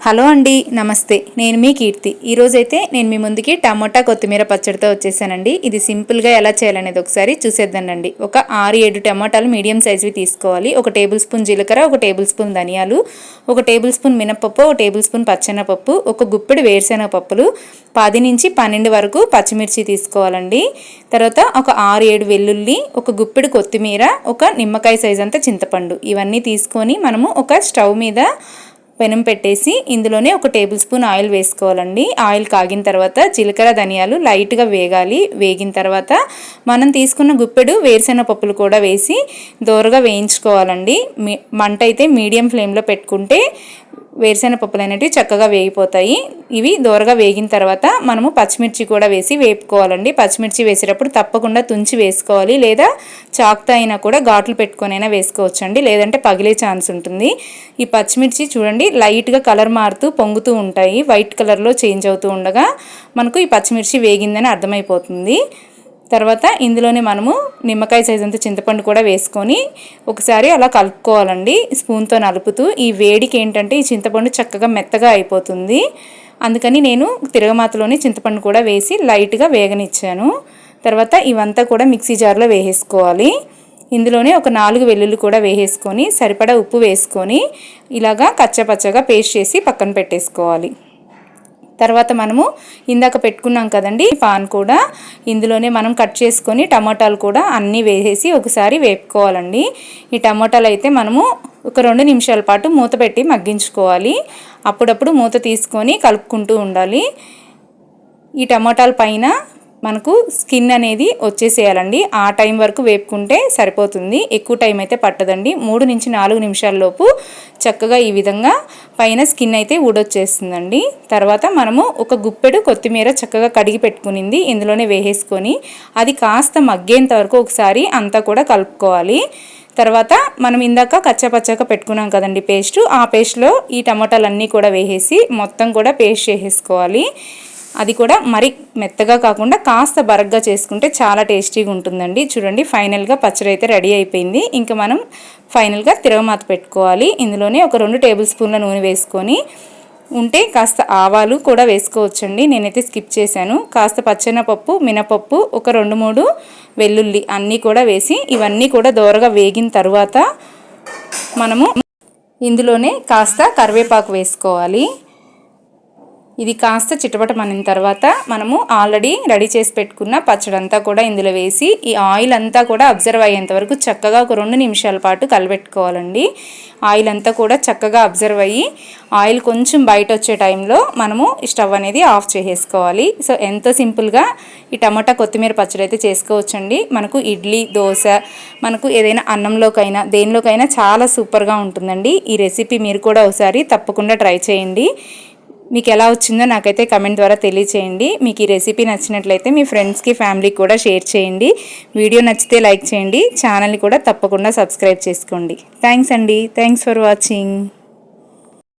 Hello అండి నమస్తే. నేను మీ కీర్తి. ఈరోజైతే నేను మీ ముందుకి టమోటా కొత్తిమీర పచ్చడితో వచ్చేసానండి. ఇది సింపుల్గా ఎలా చేయాలనేది ఒకసారి చూసేద్దానండి ఒక ఆరు ఏడు టమాటాలు మీడియం సైజువి తీసుకోవాలి. ఒక టేబుల్ స్పూన్ జీలకర్ర ఒక టేబుల్ స్పూన్ ధనియాలు ఒక టేబుల్ స్పూన్ మినపప్పు ఒక టేబుల్ స్పూన్ పచ్చెనపప్పు ఒక గుప్పెడు వేరుశెనగ పప్పులు పది నుంచి పన్నెండు వరకు పచ్చిమిర్చి తీసుకోవాలండి. తర్వాత ఒక ఆరు ఏడు వెల్లుల్లి ఒక గుప్పెడు కొత్తిమీర ఒక నిమ్మకాయ సైజ్ అంతా చింతపండు. ఇవన్నీ తీసుకొని మనము ఒక స్టవ్ మీద పెనం పెట్టేసి ఇందులోనే ఒక టేబుల్ స్పూన్ ఆయిల్ వేసుకోవాలండి. ఆయిల్ కాగిన తర్వాత జీలకర్ర ధనియాలు లైట్గా వేగాలి. వేగిన తర్వాత మనం తీసుకున్న గుప్పెడు వేరుశెనగ పప్పులు కూడా వేసి దోరగా వేయించుకోవాలండి. మంట అయితే మీడియం ఫ్లేమ్లో పెట్టుకుంటే వేరుశెనగ పప్పులు అనేవి చక్కగా వేగిపోతాయి. ఇవి దోరగా వేగిన తర్వాత మనము పచ్చిమిర్చి కూడా వేసి వేపుకోవాలండి. పచ్చిమిర్చి వేసేటప్పుడు తప్పకుండా తుంచి వేసుకోవాలి. లేదా చాక్తో అయినా కూడా ఘాట్లు పెట్టుకొనైనా వేసుకోవచ్చండి. లేదంటే పగిలే ఛాన్స్ ఉంటుంది. ఈ పచ్చిమిర్చి చూడండి లైట్గా కలర్ మారుతూ పొంగుతూ ఉంటాయి. వైట్ కలర్లో చేంజ్ అవుతూ ఉండగా మనకు ఈ పచ్చిమిర్చి వేగిందని అర్థమైపోతుంది. తర్వాత ఇందులోనే మనము నిమ్మకాయ సైజ్ అంత చింతపండు కూడా వేసుకొని ఒకసారి అలా కలుపుకోవాలండి. స్పూన్తో నలుపుతూ ఈ వేడికి ఏంటంటే ఈ చింతపండు చక్కగా మెత్తగా అయిపోతుంది. అందుకని నేను తిరగమాతలోనే చింతపండు కూడా వేసి లైట్గా వేగనిచ్చాను. తర్వాత ఇవంతా కూడా మిక్సీ జార్లో వేసేసుకోవాలి. ఇందులోనే ఒక నాలుగు వెల్లుల్లి కూడా వేసేసుకొని సరిపడా ఉప్పు వేసుకొని ఇలాగా కచ్చపచ్చగా పేస్ట్ చేసి పక్కన పెట్టేసుకోవాలి. తర్వాత మనము ఇందాక పెట్టుకున్నాం కదండి పాన్ కూడా. ఇందులోనే మనం కట్ చేసుకొని టమాటాలు కూడా అన్నీ వేసేసి ఒకసారి వేపుకోవాలండి. ఈ టమాటాలు అయితే మనము ఒక రెండు నిమిషాల పాటు మూత పెట్టి మగ్గించుకోవాలి. అప్పుడప్పుడు మూత తీసుకొని కలుపుకుంటూ ఉండాలి. ఈ టమాటాల పైన మనకు స్కిన్ అనేది వచ్చేసేయాలండి. ఆ టైం వరకు వేపుకుంటే సరిపోతుంది. ఎక్కువ టైం అయితే పట్టదండి. మూడు నుంచి నాలుగు నిమిషాల్లోపు చక్కగా ఈ విధంగా పైన స్కిన్ అయితే ఊడొచ్చేస్తుందండి. తర్వాత మనము ఒక గుప్పెడు కొత్తిమీర చక్కగా కడిగి పెట్టుకునింది. ఇందులోనే వేసేసుకొని అది కాస్త మగ్గేంత వరకు ఒకసారి అంతా కూడా కలుపుకోవాలి. తర్వాత మనం ఇందాక కచ్చపచ్చగా పెట్టుకున్నాం కదండి పేస్ట్. ఆ పేస్ట్లో ఈ టమాటాలన్నీ కూడా వేసేసి మొత్తం కూడా పేస్ట్ చేసేసుకోవాలి. అది కూడా మరి మెత్తగా కాకుండా కాస్త బరగ్గా చేసుకుంటే చాలా టేస్టీగా ఉంటుందండి. చూడండి ఫైనల్గా పచ్చడి అయితే రెడీ అయిపోయింది. ఇంకా మనం ఫైనల్గా తిరగమాత పెట్టుకోవాలి. ఇందులోనే ఒక రెండు టేబుల్ స్పూన్ల నూనె వేసుకొని ఉంటే కాస్త ఆవాలు కూడా వేసుకోవచ్చండి. నేనైతే స్కిప్ చేశాను. కాస్త పచ్చెనపప్పు మినపప్పు ఒక రెండు మూడు వెల్లుల్లి అన్నీ కూడా వేసి ఇవన్నీ కూడా దోరగా వేగిన తర్వాత మనము ఇందులోనే కాస్త కరివేపాకు వేసుకోవాలి. ఇది కాస్త చిటపటమనిన తర్వాత మనము ఆల్రెడీ రెడీ చేసి పెట్టుకున్న పచ్చడంతా కూడా ఇందులో వేసి ఈ ఆయిల్ అంతా కూడా అబ్జర్వ్ అయ్యేంత వరకు చక్కగా ఒక రెండు నిమిషాల పాటు కలబెట్టుకోవాలండి. ఆయిల్ అంతా కూడా చక్కగా అబ్జర్వ్ అయ్యి ఆయిల్ కొంచెం బయట వచ్చే టైంలో మనము స్టవ్ అనేది ఆఫ్ చేసేసుకోవాలి. సో ఎంతో సింపుల్గా ఈ టమాటా కొత్తిమీర పచ్చడి అయితే చేసుకోవచ్చండి. మనకు ఇడ్లీ దోశ మనకు ఏదైనా అన్నంలోకైనా దేనిలోకైనా చాలా సూపర్గా ఉంటుందండి. ఈ రెసిపీ మీరు కూడా ఒకసారి తప్పకుండా ట్రై చేయండి. మీకు ఎలా వచ్చిందో నాకైతే కమెంట్ ద్వారా తెలియచేయండి. మీకు ఈ రెసిపీ నచ్చినట్లయితే మీ ఫ్రెండ్స్కి ఫ్యామిలీకి కూడా షేర్ చేయండి. వీడియో నచ్చితే లైక్ చేయండి. ఛానల్ని కూడా తప్పకుండా సబ్స్క్రైబ్ చేసుకోండి. థ్యాంక్స్ అండి. Thanks for watching.